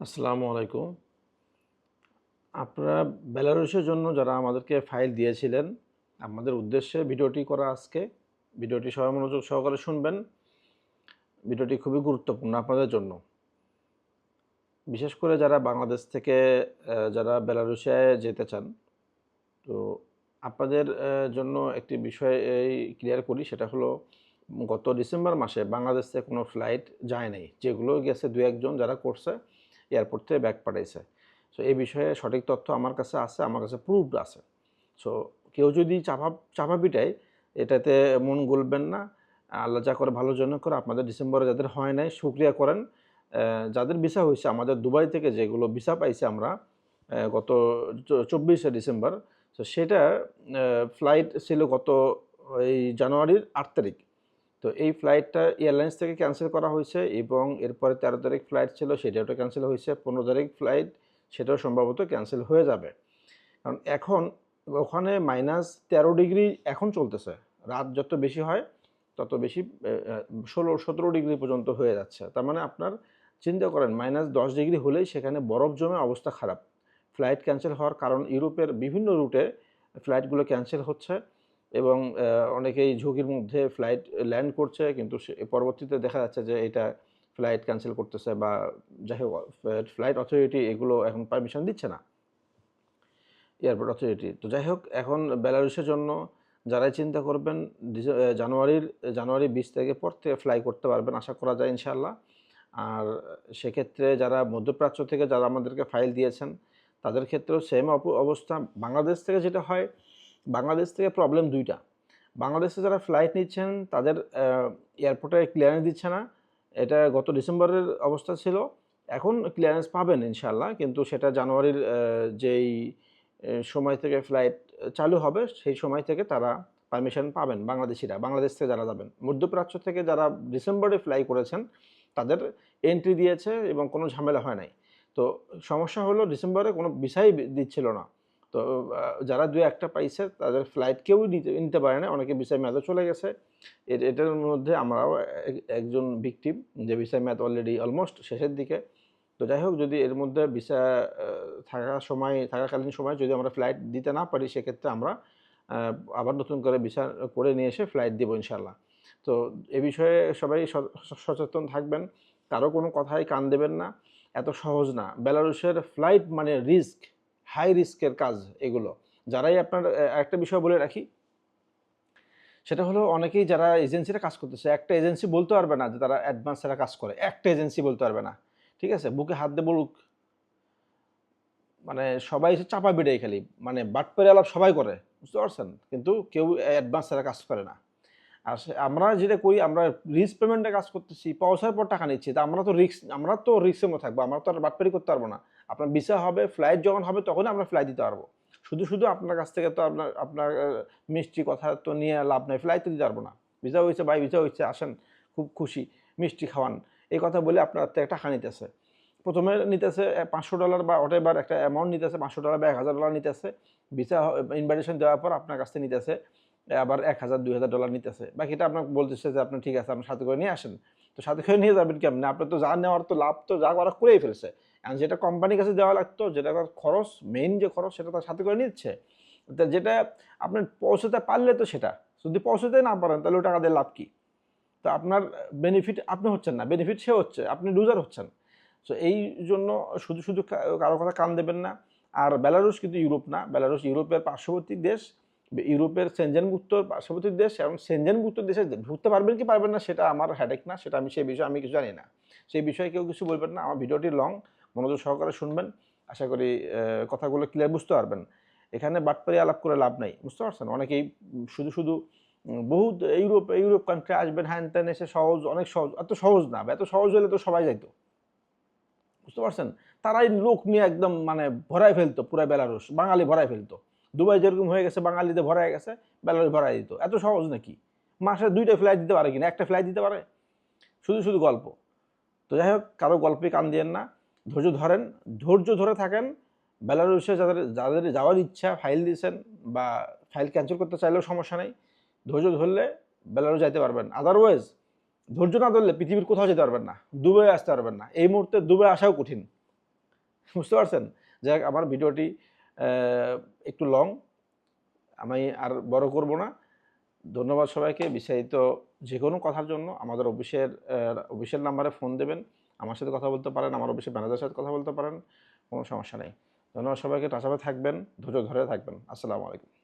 আসসালামু আলাইকুম। আপনারা বেলারুশের জন্য যারা আমাদেরকে ফাইল দিয়েছিলেন, আমাদের উদ্দেশ্যে ভিডিওটি করা আজকে। ভিডিওটি সবাই মনোযোগ সহকারে শুনবেন। ভিডিওটি খুবই গুরুত্বপূর্ণ আপনাদের জন্য। বিশেষ করে যারা বাংলাদেশ থেকে যারা বেলারুশে যেতে চান, তো আপনাদের জন্য একটি বিষয় এই ক্লিয়ার করি, সেটা হলো গত ডিসেম্বর মাসে বাংলাদেশ থেকে কোনো ফ্লাইট যায় নাই, যেগুলো গেছে দু একজন যারা করছে। এয়ারপোর্ট থেকে ব্যাগ পাঠাইছে। সো এই বিষয়ে সঠিক তথ্য আমার কাছে আছে, আমার কাছে প্রুফ আছে। সো কেউ যদি চাপা চাপা পিটায়, এটাতে মন গলবেন না। আল্লাহ যা করে ভালো জন্য করে, আপনাদের ডিসেম্বরে যাদের হয় নাই সুক্রিয়া করেন। যাদের ভিসা হয়েছে, আমাদের দুবাই থেকে যেগুলো ভিসা পাইছে আমরা গত চব্বিশে ডিসেম্বর, তো সেটা ফ্লাইট ছিল গত এই জানুয়ারির আট তারিখ। তো এই ফ্লাইটটা এয়ারলাইন্স থেকে ক্যান্সেল করা হয়েছে এবং এরপরে তেরো তারিখ ফ্লাইট ছিল সেটাও ক্যান্সেল হয়েছে, পনেরো তারিখ ফ্লাইট সেটাও সম্ভবত ক্যান্সেল হয়ে যাবে। কারণ এখন ওখানে মাইনাস তেরো ডিগ্রি এখন চলতেছে, রাত যত বেশি হয় তত বেশি ষোলো, সতেরো ডিগ্রি পর্যন্ত হয়ে যাচ্ছে। তার মানে আপনার চিন্তা করেন মাইনাস দশ ডিগ্রি হলেই সেখানে বরফ জমে অবস্থা খারাপ। ফ্লাইট ক্যান্সেল হওয়ার কারণ ইউরোপের বিভিন্ন রুটে ফ্লাইটগুলো ক্যান্সেল হচ্ছে। এবং অনেকেই ঝুঁকির মধ্যে ফ্লাইট ল্যান্ড করছে, কিন্তু পরবর্তীতে দেখা যাচ্ছে যে এটা ফ্লাইট ক্যান্সেল করতেছে বা যাই হোক ফ্লাইট অথরিটি এগুলো এখন পারমিশন দিচ্ছে না। এয়ারপোর্ট অথরিটি তো যাই হোক, এখন বেলারুশের জন্য যারাই চিন্তা করবেন জানুয়ারির, জানুয়ারি বিশ তারিখের পর থেকে ফ্লাই করতে পারবেন, আশা করা যায় ইনশাল্লাহ আর সেক্ষেত্রে যারা মধ্যপ্রাচ্য থেকে যারা আমাদেরকে ফাইল দিয়েছেন, তাদের ক্ষেত্রেও সেম অবস্থা। বাংলাদেশ থেকে যেটা হয় বাংলাদেশ থেকে প্রবলেম দুইটা। বাংলাদেশে যারা ফ্লাইট নিচ্ছেন, তাদের এয়ারপোর্টে ক্লিয়ারেন্স দিচ্ছে না। এটা গত ডিসেম্বরের অবস্থা ছিল। এখন ক্লিয়ারেন্স পাবেন ইনশাল্লাহ কিন্তু সেটা জানুয়ারির যেই সময় থেকে ফ্লাইট চালু হবে, সেই সময় থেকে তারা পারমিশন পাবেন বাংলাদেশিরা, বাংলাদেশ থেকে যারা যাবেন। মধ্যপ্রাচ্য থেকে যারা ডিসেম্বরে ফ্লাই করেছেন, তাদের এন্ট্রি দিয়েছে এবং কোনো ঝামেলা হয় নাই। তো সমস্যা হলো, ডিসেম্বরে কোনো ভিসাই দিচ্ছিল না। তো যারা দু একটা পাইছে, তাদের ফ্লাইট কেউ নিতে নিতে পারে না অনেকে ভিসা মেয়াদও চলে গেছে। এটার মধ্যে আমরাও এক- একজন ভিকটিম যে ভিসা মেয়াদ অলরেডি অলমোস্ট শেষের দিকে। তো যাই হোক, যদি এর মধ্যে ভিসা থাকার সময়, থাকাকালীন সময় যদি আমরা ফ্লাইট দিতে না পারি, সেক্ষেত্রে আমরা আবার নতুন করে ভিসা করে নিয়ে এসে ফ্লাইট দেবো ইনশাল্লাহ তো এ বিষয়ে সবাই সচেতন থাকবেন। কারও কোনো কথাই কান দেবেন না। এত সহজ না। বেলারুশের ফ্লাইট মানে রিস্ক হাই রিস্কের কাজ এগুলো। যারাই আপনার একটা বিষয় বলে রাখি, সেটা হলো অনেকেই যারা এজেন্সিরা কাজ করতেছে, একটা এজেন্সি বলতে পারবে না যে তারা অ্যাডভান্সেরা কাজ করে, একটা এজেন্সি বলতে পারবে না। ঠিক আছে? বুকে হাত দিয়ে বলুক। মানে সবাই এসে চাপা বেড়েই খালি। মানে বাটপেরে আলাপ সবাই করে, বুঝতে পারছেন? কিন্তু কেউ অ্যাডভান্সেরা কাজ করে না। আর আমরা যেটা করি, আমরা রিস্ক পেমেন্টে কাজ করতেছি, পয়সার পর টাকা নিচ্ছি, তা আমরা তো রিস্ক আমরা তো রিস্কের মধ্যে থাকব, আমরা তো আর বাটপারি করতে পারব না। আপনার ভিসা হবে ফ্লাইট যখন হবে, তখনই আমরা ফ্লাইট দিতে পারব। শুধু শুধু আপনার কাছ থেকে তো আপনার আপনার মিষ্টি কথা তো নিয়ে লাভ নেই ফ্লাইট তো দিতে পারব না। ভিসা হয়েছে, ভাই ভিসা হয়েছে, আসেন, খুব খুশি, মিষ্টি খাওয়ান। এই কথা বলে আপনার থেকে টাকা নিতেছে। প্রথমে নিতেছে পাঁচশো ডলার বা ওটেবার একটা অ্যামাউন্ট নিতেছে, পাঁচশো ডলার বা এক হাজার ডলার নিতেছে। ভিসা ইনভাইটেশন দেওয়ার পর আপনার কাছ থেকে নিতেছে। আবার এক হাজার, দুই হাজার ডলার নিতেছে। বাকিটা আপনার বলতেছে যে, আপনি ঠিক আছে আপনার সাথে করে নিয়ে আসেন। তো সাথে করে নিয়ে যাবেন কেমন? আপনার তো যা নেওয়ার তো লাভ তো যা করা করেই ফেলছে। আর যেটা কোম্পানির কাছে দেওয়া লাগতো, যেটা তার খরচ মেইন যে খরচ, সেটা তার সাথে করে নিচ্ছে। যেটা আপনার পৌঁছতে পারলে তো সেটা। যদি পৌঁছতে না পারেন, তাহলে ওই টাকা দিয়ে লাভ কী? তো আপনার বেনিফিট আপনি হচ্ছেন না। বেনিফিট সে হচ্ছে, আপনি লুজার হচ্ছেন। সো এই জন্য শুধু শুধু কারও কথা কান দেবেন না। আর বেলারুশ কিন্তু ইউরোপ না। বেলারুশ ইউরোপের পার্শ্ববর্তী দেশ। ইউরোপের সেনজেনভুক্ত পার্শ্ববর্তী দেশ এবং সেনজেনভুক্ত দেশে ঢুকতে পারবেন কি পারবেন না, সেটা আমার হেডেক না, সেটা আমি সেই বিষয়ে আমি কিছু জানি না। সেই বিষয়ে কেউ কিছু বলবেন না, আমার ভিডিওটি লং মনোযোগ সহকারে শুনবেন। আশা করি কথাগুলো ক্লিয়ার বুঝতে পারবেন। এখানে বাটপারি আলাপ করে লাভ নাই, বুঝতে পারছেন? অনেকেই শুধু শুধু বহুত ইউরোপ ইউরোপ কান্ট্রি আসবেন, হ্যান ত্যান এসে সহজ, অনেক সহজ, এত সহজ না, এত সহজ হলে তো সবাই যাইতো। বুঝতে পারছেন? তারাই লোক নিয়ে একদম মানে ভরাই ফেলতো পুরা বেলারুশ, বাঙালি ভরাই ফেলতো। দুবাই যেরকম হয়ে গেছে, বাঙালিতে ভরাই গেছে, বেলারুশ ভরাই দিত। এত সহজ নাকি? মাসে দুইটা ফ্লাইট দিতে পারে কিনা? একটা ফ্লাইট দিতে পারে? শুধু শুধু গল্প। তো যাই হোক, কারও গল্পে কান দিয়েন না, ধৈর্য ধরেন, ধৈর্য ধরে থাকেন। বেলারুশে যাদের যাদের যাওয়ার ইচ্ছা ফাইল দিয়েছেন বা ফাইল ক্যান্সেল করতে চাইলেও সমস্যা নেই। ধৈর্য ধরলে বেলারুশ যাইতে পারবেন। আদারওয়াইজ ধৈর্য না ধরলে পৃথিবীর কোথাও যেতে পারবেন না দুবাই আসতে পারবেন না। এই মুহূর্তে দুবাই আসাও কঠিন। বুঝতে পারছেন? যাই আমার ভিডিওটি একটু লং আমি আর বড় করব না। ধন্যবাদ সবাইকে। বিস্তারিত যে কোনো কথার জন্য আমাদের অফিসের অফিসের নাম্বারে ফোন দেবেন। আমার সাথে কথা বলতে পারেন, আমার অফিসের ম্যানেজারের সাথে কথা বলতে পারেন। কোনো সমস্যা নেই। ধন্যবাদ সবাইকে। টাচাপে থাকবেন। ধৈর্য ধরে থাকবেন। আসসালামু আলাইকুম।